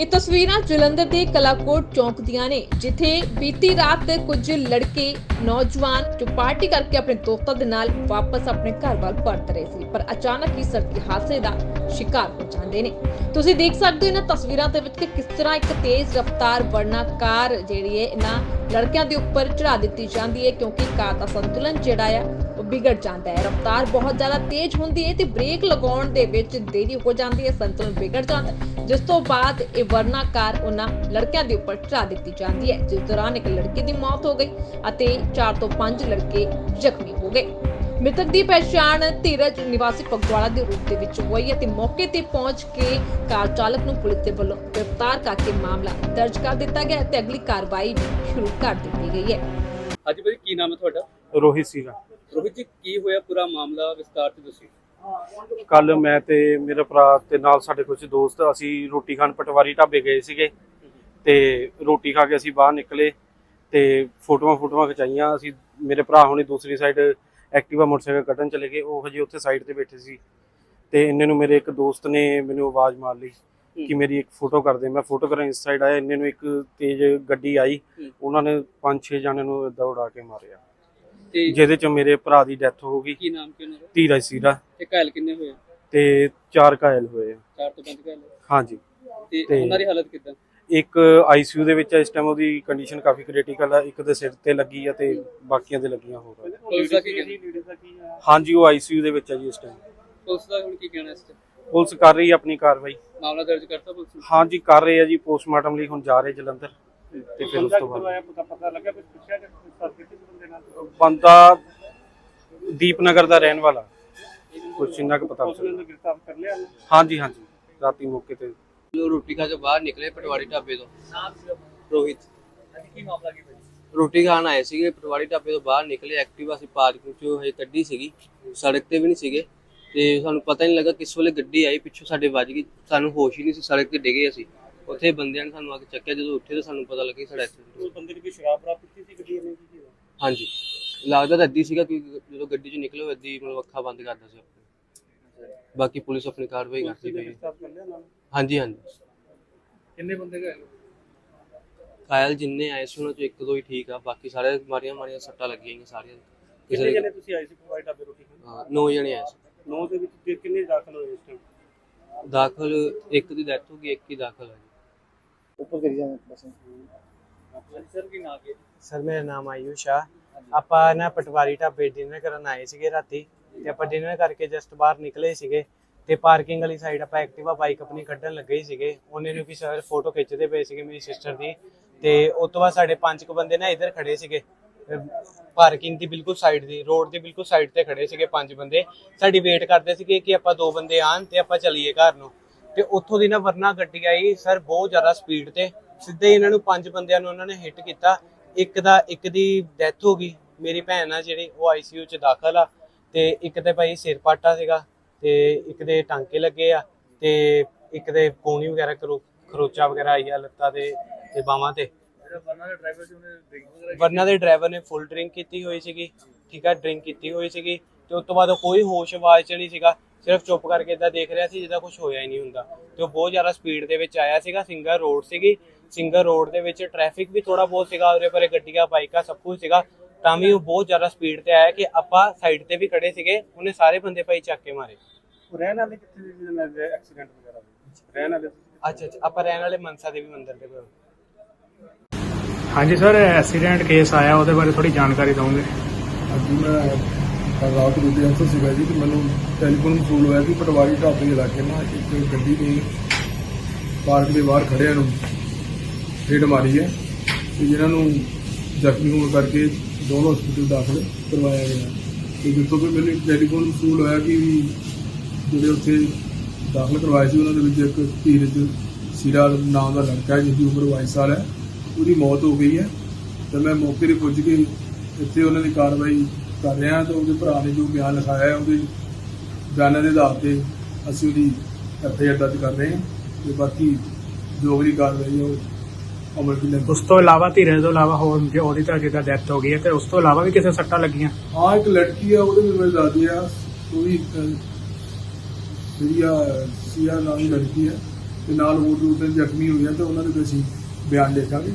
ਇਹ ਤਸਵੀਰਾਂ ਜਲੰਧਰ ਦੇ ਕਲਾਕੋਟ ਚੌਂਕ ਦੀਆਂ ਨੇ, ਜਿੱਥੇ ਬੀਤੀ ਰਾਤ ਕੁਝ ਲੜਕੇ, ਨੌਜਵਾਨ ਜੋ ਪਾਰਟੀ ਕਰਕੇ ਆਪਣੇ ਦੋਸਤਾਂ ਦੇ ਨਾਲ ਵਾਪਸ ਆਪਣੇ ਘਰ ਵੱਲ ਪਰਤ ਰਹੇ ਸੀ, ਪਰ ਅਚਾਨਕ ਹੀ ਸੜਕੀ ਹਾਦਸੇ ਦਾ ਸ਼ਿਕਾਰ ਹੋ ਜਾਂਦੇ ਨੇ। ਤੁਸੀਂ ਦੇਖ ਸਕਦੇ ਹੋ ਇਹਨਾਂ ਤਸਵੀਰਾਂ ਦੇ ਵਿੱਚ ਕਿ ਕਿਸ ਤਰ੍ਹਾਂ ਇੱਕ ਤੇਜ਼ ਰਫ਼ਤਾਰ ਵਰਨਾ ਕਾਰ ਜਿਹੜੀ ਹੈ, ਇਹਨਾਂ ਲੜਕਿਆਂ ਦੇ ਉੱਪਰ ਚੜਾ ਦਿੱਤੀ ਜਾਂਦੀ ਹੈ, ਕਿਉਂਕਿ ਕਾਰ ਦਾ ਸੰਤੁਲਨ ਜਿਹੜਾ ਆ ਵਿਗੜ ਜਾਂਦਾ ਹੈ। ਰਫ਼ਤਾਰ ਬਹੁਤ ਜ਼ਿਆਦਾ ਤੇਜ਼ ਹੁੰਦੀ ਹੈ ਤੇ ਬ੍ਰੇਕ ਲਗਾਉਣ ਦੇ ਵਿੱਚ ਦੇਰੀ ਹੋ ਜਾਂਦੀ ਹੈ ਸੰਤੁਲਨ ਵਿਗੜ ਜਾਂਦਾ ਜਿਸ ਤੋਂ ਬਾਅਦ ਇਹ ਵਰਨਾ ਕਾਰ ਉਹਨਾਂ ਲੜਕਿਆਂ ਦੇ ਉੱਪਰ ਚੜਾ ਦਿੱਤੀ ਜਾਂਦੀ ਹੈ ਜਿਸ ਦੌਰਾਨ ਇੱਕ ਲੜਕੀ ਦੀ ਮੌਤ ਹੋ ਗਈ ਅਤੇ 4 ਤੋਂ 5 ਲੜਕੇ ਜ਼ਖਮੀ ਹੋ ਗਏ। ਮ੍ਰਿਤਕ ਦੀ ਪਛਾਣ ਧੀਰਜ ਨਿਵਾਸੀ ਫਗਵਾੜਾ ਦੇ ਰੂਪ ਦੇ ਵਿੱਚ ਹੋਈ ਹੈ ਤੇ ਮੌਕੇ ਤੇ ਪਹੁੰਚ ਕੇ ਕਾਰ ਚਾਲਕ ਨੂੰ ਪੁਲਿਸ ਦੇ ਵੱਲੋਂ ਗ੍ਰਿਫਤਾਰ ਕਰਕੇ ਮਾਮਲਾ ਦਰਜ ਕਰ ਦਿੱਤਾ ਗਿਆ ਤੇ ਅਗਲੀ ਕਾਰਵਾਈ ਵੀ ਸ਼ੁਰੂ ਕਰ ਦਿੱਤੀ ਗਈ ਹੈ। ਹਾਂਜੀ ਭਾਜੀ ਕੀ ਨਾਮ ਹੈ ਤੁਹਾਡਾ? ਰੋਹਿਤ ਸੀਗਾ। ਰੋਹਿਤ ਜੀ ਕੀ ਹੋਇਆ ਪੂਰਾ ਮਾਮਲਾ ਵਿਸਤਾਰ ਚ ਦੱਸਿਓ ਕੱਲ ਮੈਂ ਤੇ ਮੇਰਾ ਭਰਾ ਤੇ ਨਾਲ ਸਾਡੇ ਕੁਝ ਦੋਸਤ ਅਸੀਂ ਰੋਟੀ ਖਾਣ ਪਟਵਾਰੀ ਢਾਬੇ ਗਏ ਸੀਗੇ ਤੇ ਰੋਟੀ ਖਾ ਕੇ ਅਸੀਂ ਬਾਹਰ ਨਿਕਲੇ ਤੇ ਫੋਟੋਆਂ ਫੋਟੋਆਂ ਖਿਚਾਈਆਂ। ਅਸੀਂ ਮੇਰੇ ਭਰਾ ਹੁਣੇ ਦੂਸਰੀ ਸਾਈਡ ਐਕਟਿਵਾ ਮੋਟਰਸਾਈਕਲ ਕੱਢਣ ਚਲੇ ਗਏ ਉਹ ਹਜੇ ਉੱਥੇ ਸਾਈਡ ਤੇ ਬੈਠੇ ਸੀ ਤੇ ਇੰਨੇ ਨੂੰ ਮੇਰੇ ਇੱਕ ਦੋਸਤ ਨੇ ਮੈਨੂੰ ਆਵਾਜ਼ ਮਾਰ ਲਈ ਕਿ ਮੇਰੀ ਇੱਕ ਫੋਟੋ ਕਰ ਦੇ। ਮੈਂ ਫੋਟੋ ਕਰਨ ਇਸ ਸਾਈਡ ਆਇਆ ਇੰਨੇ ਨੂੰ ਇੱਕ ਤੇਜ਼ ਗੱਡੀ ਆਈ। ਉਹਨਾਂ ਨੇ ਪੰਜ ਛੇ ਜਣਿਆਂ ਨੂੰ ਉਡਾ ਕੇ ਮਾਰਿਆ। ਤੇ ਜਿਹਦੇ ਚ ਮੇਰੇ ਭਰਾ ਦੀ ਡੈਥ ਹੋ ਗਈ। ਕੀ ਨਾਮ ਕੀ ਉਹਨਾਂ ਦਾ? ਧੀਰਜ ਸੀਗਾ ਤੇ ਘਾਇਲ ਕਿੰਨੇ ਹੋਏ? ਤੇ ਚਾਰ ਘਾਇਲ ਹੋਏ ਆ। ਚਾਰ ਤੋਂ ਪੰਜ ਘਾਇਲ ਹਾਂਜੀ। ਤੇ ਤੇ- ਉਹਨਾਂ ਦੀ ਹਾਲਤ ਕਿਦਾਂ? ਇੱਕ ਆਈਸੀਯੂ ਦੇ ਵਿੱਚ ਇਸ ਟਾਈਮ ਉਹਦੀ ਕੰਡੀਸ਼ਨ ਕਾਫੀ ਕ੍ਰਿਟੀਕਲ ਹੈ ਇੱਕ ਦੇ ਸਿਰ ਤੇ ਲੱਗੀ ਹੈ ਤੇ ਬਾਕੀਆਂ ਦੇ ਲੱਗੀਆਂ ਹੋਰ ਆ। ਪੁਲਿਸ ਦਾ ਕੀ ਕਹਿਣਾ? ਹਾਂਜੀ ਉਹ ਆਈਸੀਯੂ ਦੇ ਵਿੱਚ ਹੈ ਜੀ ਇਸ ਟਾਈਮ ਪੁਲਿਸ ਦਾ ਹੁਣ ਕੀ ਕਹਿਣਾ ਇਸ ਤੇ ਪੁਲਿਸ ਕਰ ਰਹੀ ਹੈ ਆਪਣੀ ਕਾਰਵਾਈ। ਮਾਮਲਾ ਦਰਜ ਕਰਤਾ ਪੁਲਿਸ ਨੇ? ਹਾਂਜੀ ਕਰ ਰਹੇ ਆ ਜੀ ਪੋਸਟਮਾਰਟਮ ਲਈ ਹੁਣ ਜਾ ਰਹੇ ਜਲੰਧਰ। ਤੇ ਫਿਰ ਉਸ ਤੋਂ ਬਾਅਦ। ਪਤਾ ਪਤਾ ਲੱਗਾ ਕੁਝ ਪੁੱਛਿਆ ਕਿ ਬੰਦੇ ਦੀਪਨਗਰ ਦਾ ਰਹਿਣ ਵਾਲਾ। ਕੁਛ ਇੰਨਾ ਕੁ ਪਤਾ ਪੁਲਿਸ ਨੇ ਚੱਲਿਆ। ਗ੍ਰਿਫਤਾਰ ਕਰ ਲਿਆ ਉਹਨੂੰ। ਹਾਂਜੀ ਹਾਂਜੀ। ਰਾਤੀ ਮੌਕੇ ਤੇ। ਜੋ ਰੋਟੀ ਖਾ ਕੇ ਬਾਹਰ ਨਿਕਲੇ ਪਟਵਾਰੀ ਢਾਬੇ ਤੋਂ। ਰੋਹਿਤ। ਕੀ ਮਾਮਲਾ ਕੀ ਭਾਜੀ ਰੋਟੀ ਖਾਣ ਆਏ ਸੀਗੇ ਪਟਵਾਰੀ ਢਾਬੇ ਤੋਂ ਬਾਹਰ ਨਿਕਲੇ। ਐਕਟਿਵਾ ਅਸੀਂ ਪਾਰਕਿੰਗ ਚੋਂ ਹਜੇ ਕੱਢੀ ਸੀਗੀ। ਸੜਕ ਤੇ ਵੀ ਨਹੀਂ ਸੀਗੇ। ਤੇ ਸਾਨੂੰ ਪਤਾ ਨਹੀਂ ਲੱਗਾ ਕਿਸ ਵੇਲੇ ਗੱਡੀ ਆਈ ਪਿੱਛੋਂ ਸਾਡੇ ਵੱਜ ਗਈ। ਸਾਨੂੰ ਹੋਸ਼ ਹੀ ਨਹੀਂ ਸੀ ਸੜਕ ਤੇ ਡਿੱਗੇ ਅਸੀਂ। ਉੱਥੇ ਬੰਦਿਆਂ ਨੇ ਸਾਨੂੰ ਆ ਕੇ ਚੱਕਿਆ। ਜਦੋਂ ਉੱਠੇ ਤਾਂ ਸਾਨੂੰ ਪਤਾ ਲੱਗਾ ਕਿ ਸਾਡਾ ਐਕਸੀਡੈਂਟ ਉਸ ਬੰਦੇ ਨੇ ਕੋਈ ਸ਼ਰਾਬ ਬਰਾ ਪੀਤੀ ਸੀ ਗੱਡੀ ਨੇ? ਕੀ ਕੀਤਾ ਹਾਂਜੀ। ਲੱਗਦਾ ਤਾਂ ਅੱਧੀ ਸੀਗਾ ਕਿਉਂਕਿ ਜਦੋਂ ਗੱਡੀ 'ਚ ਨਿਕਲੇ ਅੱਧੀ ਮਤਲਬ ਅੱਖਾਂ ਬੰਦ ਕਰਦਾ ਸੀ ਆਪਣੀ। ਬਾਕੀ ਪੁਲਿਸ ਆਪਣੀ ਕਾਰਵਾਈ ਕਰਦੀ ਪਈ ਹੈ। ਕਰ ਲਿਆ ਹਾਂਜੀ ਹਾਂਜੀ। ਕਿੰਨੇ ਬੰਦੇ ਘਾਇਲ ਕਾਇਲ ਜਿੰਨੇ ਆਏ ਸੀ ਉਹਨਾਂ ਚੋਂ ਇੱਕ ਦੋ ਹੀ ਠੀਕ ਆ। ਬਾਕੀ ਸਾਰੇ ਮਾਰੀਆਂ ਮਾਰੀਆਂ ਸੱਟਾਂ ਲੱਗੀਆਂ ਹੋਈਆਂ ਸਾਰੀਆਂ। ਕਿਸੇ ਕਿੰਨੇ ਜਣੇ ਤੁਸੀਂ ਆਏ ਸੀ ਪਵਾਈ ਢਾਬੇ ਰੋਟੀ ਖਾਣ? ਹਾਂ, ਨੌ ਜਣੇ ਆਏ ਸੀ। ਨੌ ਦੇ ਵਿੱਚ ਫਿਰ ਕਿੰਨੇ ਦਾਖਲ ਹੋਏ ਇਸ ਟਾਈਮ ਦਾਖਲ ਇੱਕ ਦੀ ਡੈਥ ਹੋ ਗਈ ਇੱਕ ਹੀ ਦਾਖਲ ਹੈ ਸਰ, ਕੀ ਨਾਮ ਹੈ? ਸਰ, ਮੇਰਾ ਨਾਮ ਆਯੂਸ਼ ਆ। ਆਪਾਂ ਨਾ ਪਟਵਾਰੀ ਢਾਬੇ ਡਿਨਰ ਕਰਨ ਆਏ ਸੀਗੇ ਰਾਤੀ ਤੇ ਆਪਾਂ ਡਿਨਰ ਕਰਕੇ ਜਸਟ ਬਾਹਰ ਨਿਕਲੇ ਸੀਗੇ ਤੇ ਪਾਰਕਿੰਗ ਵਾਲੀ ਸਾਈਡ ਆਪਾਂ ਐਕਟਿਵਾ ਬਾਈਕ ਆਪਣੀ ਕੱਢਣ ਲੱਗੇ ਹੀ ਸੀਗੇ। ਉਹਨੇ ਨੂੰ ਕਿ ਸਰ ਫੋਟੋ ਖਿੱਚਦੇ ਪਏ ਸੀਗੇ ਮੇਰੀ ਸਿਸਟਰ ਦੀ ਤੇ ਉਸ ਤੋਂ ਬਾਅਦ ਸਾਡੇ ਪੰਜ ਕੁ ਬੰਦੇ ਨਾ ਇੱਧਰ ਖੜੇ ਸੀਗੇ। ਪਾਰਕਿੰਗ ਦੀ ਬਿਲਕੁਲ ਸਾਈਡ ਦੀ ਰੋਡ ਦੀ ਬਿਲਕੁਲ ਸਾਈਡ ਤੇ ਖੜੇ ਸੀਗੇ ਪੰਜ ਬੰਦੇ। ਸਾਡੀ ਵੇਟ ਕਰਦੇ ਸੀਗੇ ਕਿ ਆਪਾਂ ਦੋ ਬੰਦੇ ਆਣ ਤੇ ਆਪਾਂ ਚਲੀਏ ਘਰ ਨੂੰ। ਤੇ ਉੱਥੋਂ ਦੀ ਨਾ ਵਰਨਾ ਗੱਡੀ ਆਈ। ਸਰ ਬਹੁਤ ਜ਼ਿਆਦਾ ਸਪੀਡ ਤੇ ਸਿੱਧੇ ਇਹਨਾਂ ਨੂੰ ਪੰਜ ਬੰਦਿਆਂ ਨੂੰ ਉਹਨਾਂ ਨੇ ਹਿੱਟ ਕੀਤਾ। ਇੱਕ ਦਾ, ਇੱਕ ਦੀ ਡੈਥ ਹੋ ਗਈ। ਮੇਰੀ ਭੈਣ ਆ ਜਿਹੜੀ, ਉਹ ਆਈਸੀਯੂ ਚ ਦਾਖਲ ਆ। ਤੇ ਇੱਕ ਤੇ ਭਾਈ ਸਿਰ ਪਾਟਾ ਸੀਗਾ ਤੇ ਇੱਕ ਦੇ ਟਾਂਕੇ ਲੱਗੇ ਆ ਤੇ ਇੱਕ ਦੇ ਕੋਣੀ ਵਗੈਰਾ ਖਰੋਚਾ ਵਗੈਰਾ ਆਈ ਆ ਲੱਤਾਂ ਤੇ ਤੇ ਬਾਹਾਂ ਤੇ। ਵਰਨਾ ਦੇ ਡਰਾਈਵਰ ਨੇ ਫੁੱਲ ਡਰਿੰਕ ਕੀਤੀ ਹੋਈ ਸੀਗੀ, ਠੀਕ ਆ ਡਰਿੰਕ ਕੀਤੀ ਹੋਈ ਸੀਗੀ ਤੇ ਉਸ ਤੋਂ ਬਾਅਦ ਕੋਈ ਹੋਸ਼ ਆਵਾਜ਼ ਚ ਨਹੀਂ ਸੀਗਾ, ਸਿਰਫ ਚੁੱਪ ਕਰਕੇ ਇਦਾਂ ਦੇਖ ਰਿਹਾ ਸੀ ਜਿੱਦਾਂ ਕੁਝ ਹੋਇਆ ਹੀ ਨਹੀਂ ਹੁੰਦਾ। ਤੇ ਉਹ ਬਹੁਤ ਜ਼ਿਆਦਾ ਸਪੀਡ ਦੇ ਵਿੱਚ ਆਇਆ ਸੀਗਾ ਸਿੰਗਲ ਰੋਡ ਸੀਗੀ ਸਿੰਗਲ ਰੋਡ ਦੇ ਵਿੱਚ ਟ੍ਰੈਫਿਕ ਵੀ ਥੋੜਾ ਬਹੁਤ ਸੀਗਾ ਉਹਦੇ ਪਰੇ ਗੱਡੀਆਂ ਬਾਈਕਾਂ ਸਭ ਕੁਝ ਸੀਗਾ। ਤਾਂ ਵੀ ਉਹ ਬਹੁਤ ਜ਼ਿਆਦਾ ਸਪੀਡ ਤੇ ਆਇਆ ਕਿ ਆਪਾਂ ਸਾਈਡ ਤੇ ਵੀ ਖੜੇ ਸੀਗੇ ਉਹਨੇ ਸਾਰੇ ਬੰਦੇ ਭਾਈ ਚੱਕ ਕੇ ਮਾਰੇ। ਰਹਿਣ ਵਾਲੇ ਕਿੱਥੇ ਦੇ ਐਕਸੀਡੈਂਟ ਵਗੈਰਾ ਹੋਇਆ ਰਹਿਣ ਵਾਲੇ ਅੱਛਾ ਅੱਛਾ ਆਪਾਂ ਰਹਿਣ ਵਾਲੇ ਮਨਸਾ ਦੇਵੀ ਮੰਦਿਰ ਦੇ ਕੋਲ। ਹਾਂਜੀ ਸਰ ਐਕਸੀਡੈਂਟ ਕੇਸ ਆਇਆ ਉਹਦੇ ਬਾਰੇ ਥੋੜੀ ਜਾਣਕਾਰੀ ਦਵਾਂਗੇ? ਅੱਜ ਮੈਂ ਰਾਤ ਨੂੰ ਦੇ ਅੰਸਰ ਸੀਗਾ ਜੀ ਤੇ ਮੈਨੂੰ ਟੈਲੀਫੋਨ ਵਸੂਲ ਹੋਇਆ ਕਿ ਪਟਵਾਰੀ ਢਾਬੇ ਦੇ ਇਲਾਕੇ ਨਾਲ ਇੱਕ ਗੱਡੀ ਨੇ ਪਾਰਕ ਦੇ ਬਾਹਰ ਖੜਿਆਂ ਨੂੰ। ਰੇਡ ਮਾਰੀ ਹੈ ਤੇ ਜਿਨ੍ਹਾਂ ਨੂੰ ਜ਼ਖਮੀ ਹੋਣ ਕਰਕੇ ਦੋਨੋਂ ਹਸਪੀਟਲ ਦਾਖਲ ਕਰਵਾਇਆ ਗਿਆ। ਤੇ ਜਿੱਥੋਂ ਵੀ ਮੈਨੂੰ ਟੈਲੀਫੋਨ ਵਸੂਲ ਹੋਇਆ ਕਿ ਵੀ ਜਿਹੜੇ ਉੱਥੇ ਦਾਖਲ ਕਰਵਾਏ ਸੀ, ਉਹਨਾਂ ਦੇ ਵਿੱਚ ਇੱਕ ਧੀਰਜ ਸਿਰਾ ਨਾਮ ਦਾ ਲੜਕਾ ਹੈ, ਜਿਹਦੀ ਉਮਰ 22 ਸਾਲ ਹੈ, ਉਹਦੀ ਮੌਤ ਹੋ ਗਈ ਹੈ। ਤੇ ਮੈਂ ਮੌਕੇ ਤੇ ਪੁੱਜ ਕੇ ਇੱਥੇ ਉਹਨਾਂ ਦੀ ਕਾਰਵਾਈ ਕਰ ਰਿਹਾ ਹਾਂ ਉਹਦੇ ਭਰਾ ਨੇ ਜੋ ਬਿਆਨ ਲਿਖਾਇਆ ਹੈ, ਉਹਦੇ ਬਿਆਨਾਂ ਦੇ ਆਧਾਰ ਤੇ ਅਸੀਂ ਉਹਦੀ ਐਫਆਈਆਰ ਦਰਜ ਕਰ ਰਹੇ ਹਾਂ ਤੇ ਬਾਕੀ ਜੋ ਅਗਲੀ ਕਾਰਵਾਈ ਹੈ ਉਹ ਉਸ ਤੋਂ ਇਲਾਵਾ ਧੀਰੇ ਤੋਂ ਇਲਾਵਾ ਹੋਰ ਜੇ ਉਹਦੀ ਤਾਂ ਜਿੱਦਾਂ ਡੈਥ ਹੋ ਗਈ ਹੈ ਤੇ ਉਸ ਤੋਂ ਇਲਾਵਾ ਵੀ ਕਿਸੇ ਸੱਟਾਂ ਲੱਗੀਆਂ? ਹਾਂ ਇੱਕ ਲੜਕੀ ਆ ਉਹਦੇ ਵੀ ਮੇਰੇ ਦਾਦੀ ਆ ਉਹ ਵੀ ਸੀਰੀਆ ਸੀਆ ਨਾਮ ਦੀ ਲੜਕੀ ਹੈ ਤੇ ਨਾਲ ਹੋਰ ਦੋ ਤਿੰਨ ਜ਼ਖਮੀ ਹੋਏ ਆ ਤੇ ਉਹਨਾਂ ਦੇ ਵੀ ਅਸੀਂ ਬਿਆਨ ਲਿਖਾਂਗੇ